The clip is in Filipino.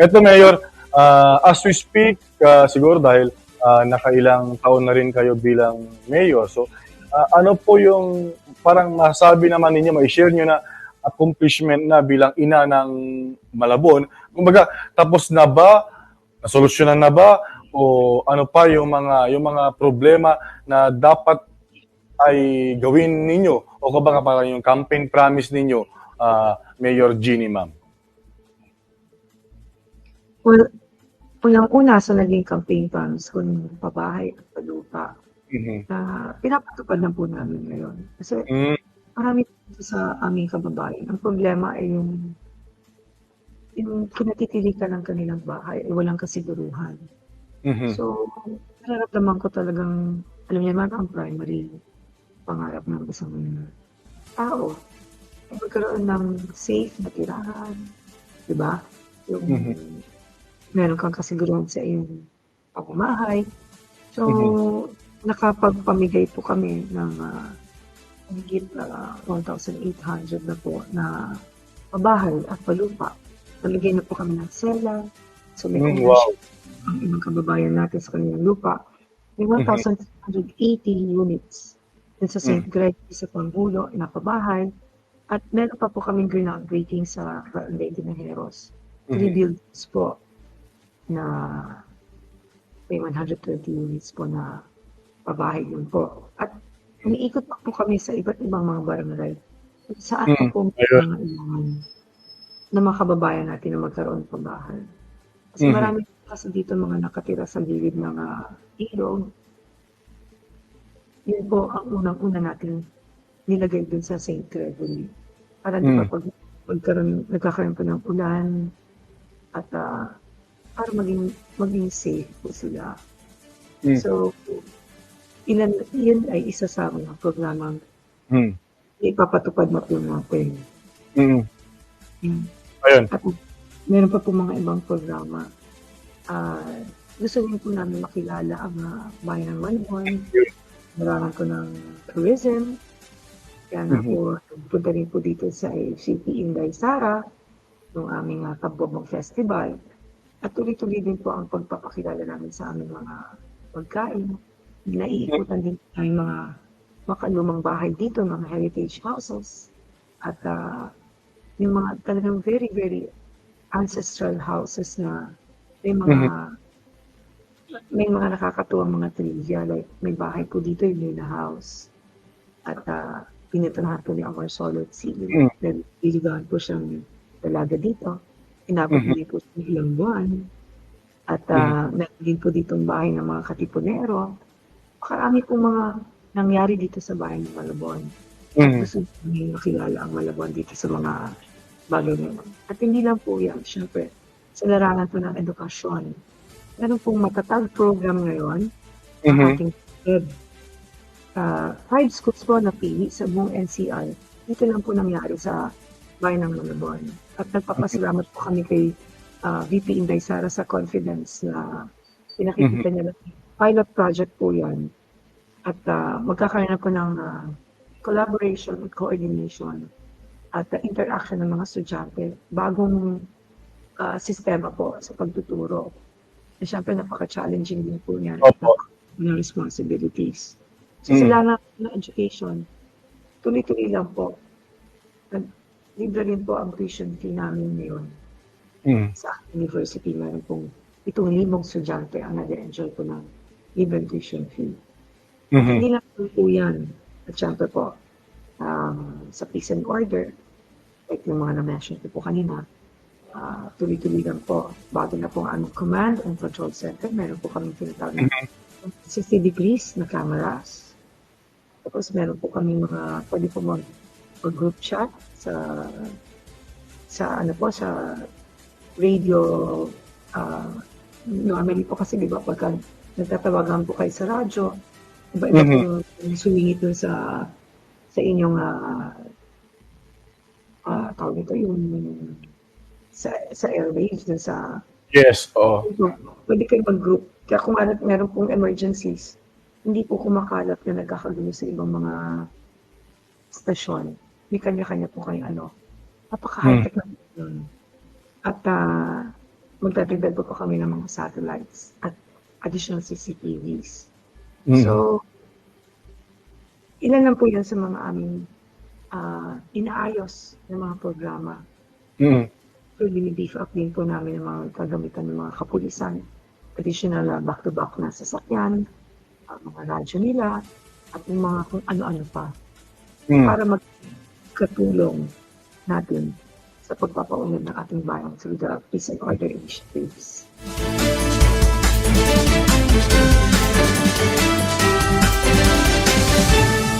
Eto, Mayor, ah, as we speak, ah, siguro dahil ah, nakailang taon na rin kayo bilang mayor. So, ah, ano po yung parang masabi naman ninyo, may share nyo na accomplishment na bilang ina ng Malabon? Kumbaga, tapos na ba? Nasolusyonan na ba? O ano pa yung mga yung mga problema na dapat ay gawin ninyo? O kumbaga parang yung campaign promise ninyo, ah, Mayor Jeannie, ma'am? Well, unang-una sa naging campaign promise ko ng pabahay at palupa Mhm. na pinapatupad na po namin ngayon. Kasi Mm, marami dito sa aming kababayan. Ang problema ay yung yung kinatitilikan ng kanilang bahay ay walang kasiguruhan. mhm. So, nararamdaman ko talagang, alam niyo naman, ang primary pangarap ng isang tao. Magkaroon ng safe na tirahan, di ba? Yung Mhm. Meron kang kasiguruhan sa iyong pamamahay. So, Mhm. nakapagpamigay po kami ng uh, higit uh, 1,800 na po na pabahay at palupa. Namigay na po kami ng sela. So, may Mm, ownership ang ibang kababayan natin sa kanilang lupa. May Mhm. 1,680 units din sa St. Gregory sa Pangulo na pabahay. At meron pa po kaming groundbreaking sa Lady Najeros. Three Mhm. buildings po na may 120 units po na pabahay yun po. At umiikot pa po kami sa iba't ibang mga barangay. Saan Mm, po may mga ilangan na mga kababayan natin na magkaroon ng pabahay. Kasi Mhm. marami kasi dito mga nakatira sa gilid ng uh, ilog. Yun po ang unang-una natin nilagay dun sa St. Gregory. Para di ba Mm. pag magkaroon, nagkakaroon pa ng ulan at ah, para maging maging safe po sila. Mm. So, ilan, yun ay isa sa mga programang Mm. ipapatupad na po natin. Mm. Mm. Ayun. At meron pa po mga ibang programa. Ah, gusto rin po namin makilala ang uh, bayan ng Malabon. Marangan ko ng tourism. Kaya Mhm. po, punta rin po dito sa AFCP Inday Sara, ng aming uh, Kabobong Festival. At tuloy-tuloy din po ang pagpapakilala namin sa aming mga pagkain. Naiikutan din tayong mga makalumang bahay dito, mga heritage houses. At ah, yung mga talagang very, very ancestral houses na may mga may mga nakakatuwang mga trivia like may bahay po dito yung Luna House at uh, pinatunahan po ni Amor Solo at Silly Mm. na niligawan po siyang dalaga dito inabot Mhm. din po ng ilang buwan at uh, meron din po ditong bahay ng mga katipunero karami po mga nangyari dito sa bahay ng Malabon Mm. gusto namin makilala ang Malabon dito sa mga bagay na yun. At hindi lang po yan, syempre, sa larangan po ng edukasyon. Meron pong matatag program ngayon, ang Mhm. ating web. Uh, five schools po na pili sa buong NCR. Dito lang po nangyari sa bayan ng Malabon. At nagpapasalamat po kami kay uh, VP Inday Sara sa confidence na pinakikita niya na pilot project po yan. At uh, magkakaroon na po ng uh, collaboration at coordination at uh, interaction ng mga estudyante. Bagong uh, sistema po sa pagtuturo. At syempre, napaka-challenging din po niyan. Opo. ng responsibilities. So, Mm. sila na ng education, tuloy-tuloy lang po. Nag- Libre rin po ang tuition fee namin ngayon Mm. sa university. Meron pong itong limong estudyante ang nag-enjoy po ng libre tuition fee. Mhm. Hindi lang po po yan. At syempre po, um, sa peace and order, like yung mga na-mention ko po kanina, ah, tuloy-tuloy lang po. Bago na po ang command and control center, meron po kami tinatawag na 60 degrees na cameras. Tapos meron po kami mga, pwede po mag group chat sa sa ano po, sa radio ah, normally po kasi di ba pagka nagtatawagan po kayo sa radyo, iba-iba po yung yung sumingit dun sa sa inyong ah ah, tawag nito yung sa sa airwaves dun sa Yes, oo. pwede kayo mag-group. Kaya kung ano, meron pong emergencies, hindi po kumakalat na nagkakagulo sa ibang mga stasyon. May kanya-kanya po kayo ano. Napaka-high-tech na yun. At ah, magdadagdag pa po kami ng mga satellites at additional CCTVs. Mm. So, ilan lang po yan sa mga aming ah, inaayos ng mga programa. Mm. So, binibeef up din po namin ang mga kagamitan ng mga kapulisan. Additional ah, back-to-back na sasakyan, ah, mga radyo nila, at yung mga kung ano-ano pa. Mm. Para magkatulong natin sa pagpapaunod ng ating bayan through the peace and order initiatives.